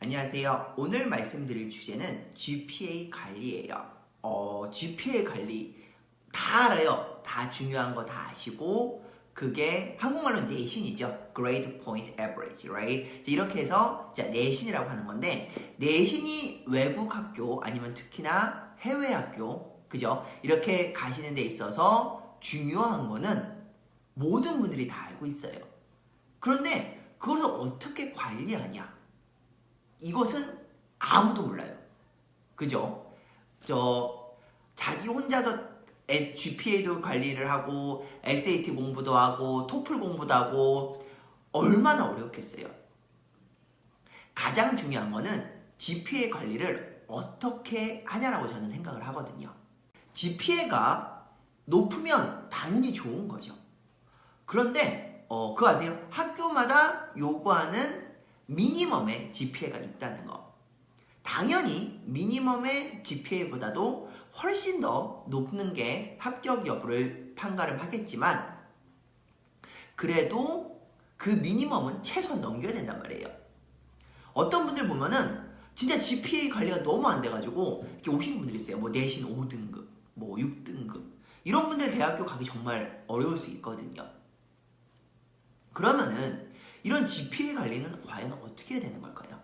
안녕하세요. 오늘 말씀드릴 주제는 GPA 관리예요. 어, GPA 관리 다 알아요. 다 중요한 거 다 아시고 그게 한국말로 내신이죠. Grade Point Average, right? 자, 이렇게 해서 자, 내신이라고 하는 건데 내신이 외국 학교 아니면 특히나 해외 학교 그죠? 이렇게 가시는 데 있어서 중요한 거는 모든 분들이 다 알고 있어요. 그런데 그것을 어떻게 관리하냐? 이것은 아무도 몰라요. 그죠? 저 자기 혼자서 GPA도 관리를 하고 SAT 공부도 하고 토플 공부도 하고 얼마나 어렵겠어요. 가장 중요한 거는 GPA 관리를 어떻게 하냐라고 저는 생각을 하거든요. GPA가 높으면 당연히 좋은 거죠. 그런데 어, 그거 아세요? 학교마다 요구하는 미니멈의 GPA가 있다는 거. 당연히 미니멈의 GPA보다도 훨씬 더 높는 게 합격 여부를 판가름 하겠지만 그래도 그 미니멈은 최소한 넘겨야 된단 말이에요. 어떤 분들 보면은 진짜 GPA 관리가 너무 안 돼가지고 이렇게 오시는 분들이 있어요. 뭐 내신 5등급, 뭐 6등급 이런 분들 대학교 가기 정말 어려울 수 있거든요. 그러면은 이런 GPA 관리는 과연 어떻게 해야 되는 걸까요?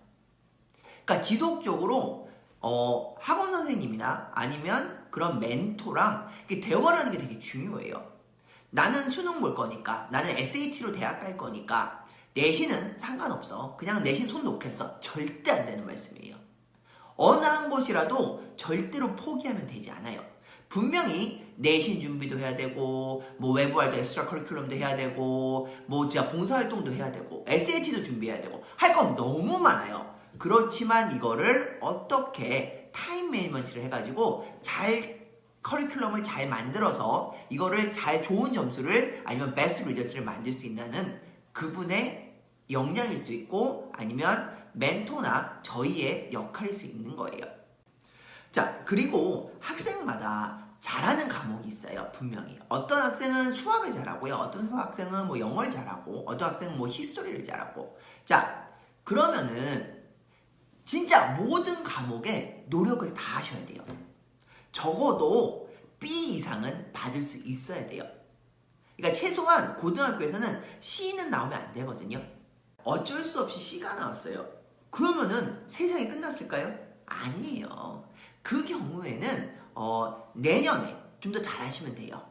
그러니까 지속적으로 어, 학원 선생님이나 아니면 그런 멘토랑 대화를 하는 게 되게 중요해요. 나는 수능 볼 거니까, 나는 SAT로 대학 갈 거니까, 내신은 상관없어. 그냥 내신 손 놓겠어. 절대 안 되는 말씀이에요. 어느 한 곳이라도 절대로 포기하면 되지 않아요. 분명히 내신 준비도 해야 되고 뭐 외부 활동 엑스트라 커리큘럼도 해야 되고 뭐 진짜 봉사 활동도 해야 되고 SAT도 준비해야 되고 할 건 너무 많아요. 그렇지만 이거를 어떻게 타임 매니먼트를 해가지고 잘 커리큘럼을 잘 만들어서 이거를 잘 좋은 점수를 아니면 베스트 리저트를 만들 수 있는 그분의 역량일 수 있고 아니면 멘토나 저희의 역할일 수 있는 거예요. 자, 그리고 학생마다 잘하는 과목이 있어요, 분명히. 어떤 학생은 수학을 잘하고요, 어떤 학생은 뭐 영어를 잘하고, 어떤 학생은 뭐 히스토리를 잘하고. 자, 그러면은 진짜 모든 과목에 노력을 다 하셔야 돼요. 적어도 B 이상은 받을 수 있어야 돼요. 그러니까 최소한 고등학교에서는 C는 나오면 안 되거든요. 어쩔 수 없이 C가 나왔어요. 그러면은 세상이 끝났을까요? 아니에요. 그 경우에는 어, 내년에 좀 더 잘하시면 돼요.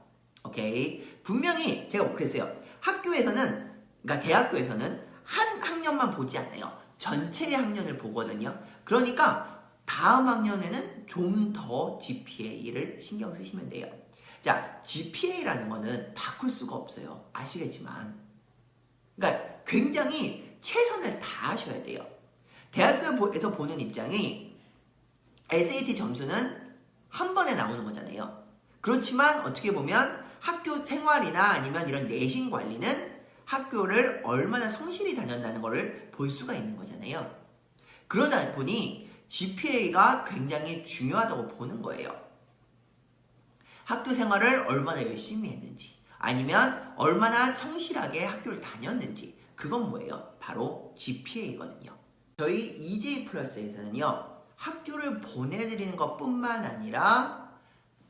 오케이. 분명히 제가 그랬어요. 학교에서는 그러니까 대학교에서는 한 학년만 보지 않아요. 전체 학년을 보거든요. 그러니까 다음 학년에는 좀 더 GPA를 신경 쓰시면 돼요. 자, GPA라는 거는 바꿀 수가 없어요. 아시겠지만. 그러니까 굉장히 최선을 다하셔야 돼요. 대학교에서 보는 입장이 SAT 점수는 한 번에 나오는 거잖아요. 그렇지만 어떻게 보면 학교 생활이나 아니면 이런 내신 관리는 학교를 얼마나 성실히 다녔다는 것을 볼 수가 있는 거잖아요. 그러다 보니 GPA가 굉장히 중요하다고 보는 거예요. 학교 생활을 얼마나 열심히 했는지, 아니면 얼마나 성실하게 학교를 다녔는지, 그건 뭐예요? 바로 GPA거든요. 저희 EJ 플러스에서는요, 학교를 보내드리는 것 뿐만 아니라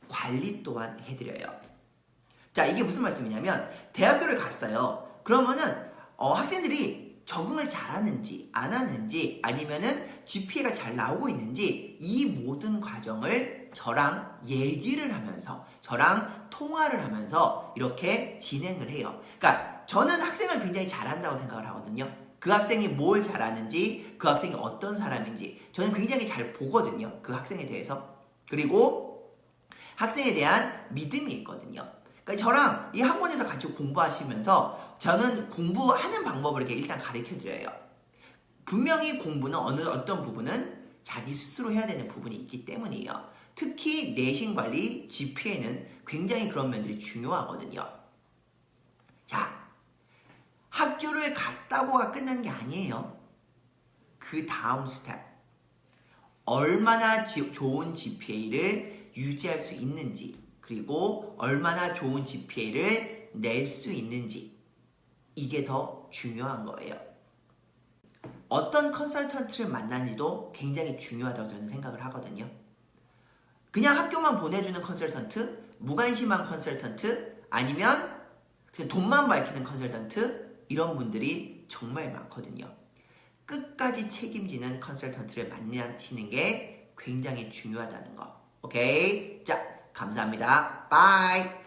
관리 또한 해드려요. 자, 이게 무슨 말씀이냐면, 대학교를 갔어요. 그러면은, 어, 학생들이 적응을 잘하는지, 안 하는지, 아니면은 GPA가 잘 나오고 있는지, 이 모든 과정을 저랑 얘기를 하면서, 저랑 통화를 하면서 이렇게 진행을 해요. 그러니까 저는 학생을 굉장히 잘한다고 생각을 하거든요. 그 학생이 뭘 잘하는지, 그 학생이 어떤 사람인지, 저는 굉장히 잘 보거든요. 그 학생에 대해서. 그리고 학생에 대한 믿음이 있거든요. 그러니까 저랑 이 학원에서 같이 공부하시면서 저는 공부하는 방법을 이렇게 일단 가르쳐 드려요. 분명히 공부는 어느 어떤 부분은 자기 스스로 해야 되는 부분이 있기 때문이에요. 특히 내신 관리, GPA는 굉장히 그런 면들이 중요하거든요. 자, 학교를 갔다고가 끝난 게 아니에요. 그 다음 스텝. 얼마나 지, 좋은 GPA를 유지할 수 있는지, 그리고 얼마나 좋은 GPA를 낼 수 있는지, 이게 더 중요한 거예요. 어떤 컨설턴트를 만나는지도 굉장히 중요하다고 저는 생각을 하거든요. 그냥 학교만 보내주는 컨설턴트, 무관심한 컨설턴트, 아니면 그냥 돈만 밝히는 컨설턴트 이런 분들이 정말 많거든요. 끝까지 책임지는 컨설턴트를 만나시는 게 굉장히 중요하다는 거. 오케이? 자, 감사합니다. 바이.